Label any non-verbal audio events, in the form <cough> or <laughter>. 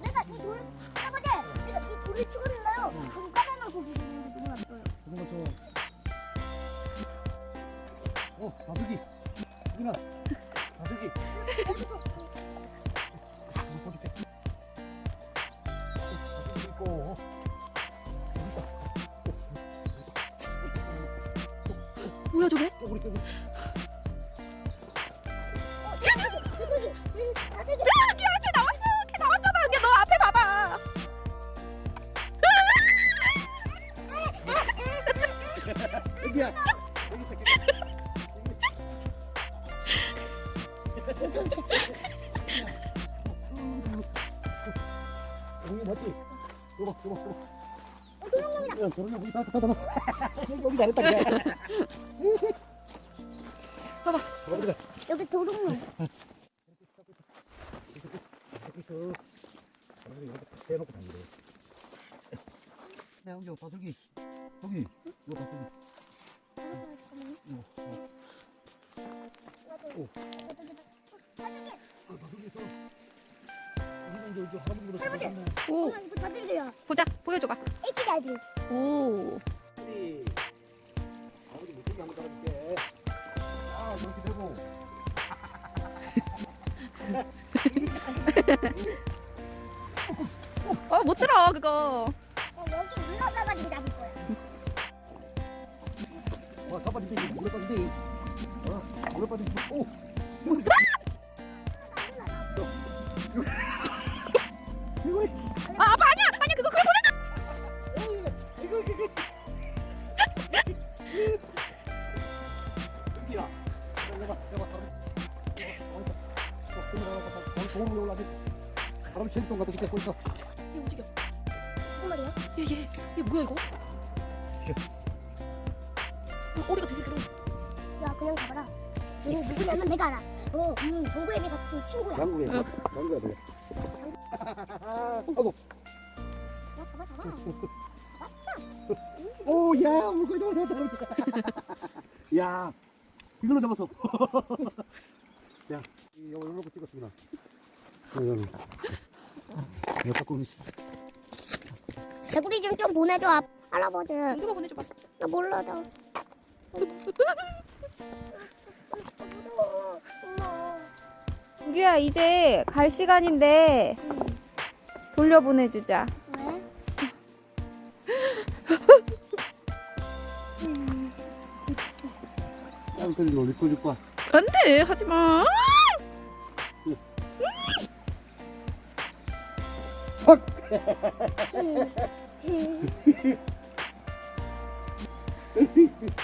내가 이 돌, 아버지, 내가 이 돌을 치거든요. 눈가만한 고기 있는데 너무 나빠요. 그런 거 줘. 어, 다슬기. 유나, 다슬기. 있고. 여기. 뭐야 저게? 앞에 나왔어. 나왔잖아. 너 앞에 봐봐. 여기야. 여기 맞지? 요거, 요거, 요거. 어, 도롱뇽이다. 야, 저런 여기 다. <laughs> 여기 잘했다. <laughs> 봐봐. 어디가? 여기 도롱뇽. 해놓고 다니래. 야, 여기 다슬기. 여기, 이거 다슬기. 이거, 이거. 오. 할아버지. 오, 엄마 이거 다들게요. 보자. 보여줘봐. 애기 다들. 오. 아버지 못되게 한번 따라줄게. 아, 이렇게 되고. 어, 못 들어 그거. 어, 여기 눌러서가지고 잡을 거야. 와, 이거 물에 빠진데. 어, 물에 빠진데. 오! 이거, 바로. 도움을 올라지. 바람 체육동 같은 데 있어. 얘 움직여. 무슨 말이야? 얘 얘. 얘 뭐야 이거? 어, 꼬리가 되게 길어. 야, 그냥 가봐라. 얘는 누구냐면 내가 알아. 어, 음, 동구애비 같은 친구야. 양구야, 응. 양구야, 그래. 아이고. 야, 잡아, 잡아. 오, 야, 물고기 잡았어, 야, 이걸로 잡았어. <laughs> 야, 이거 이거 놓고 찍었습니다. 이거는. 이거 갖고 있어. 개구리 좀 좀 보내줘, 아, 할아버지. 누가 보내줘봐. 나 몰라, 나. 무서워, 엄마. 우기야 이제 갈 시간인데 돌려보내주자. 왜? 짱들이 놀이 줄 거야. 안 돼 하지 마. <laughs> <laughs> <laughs>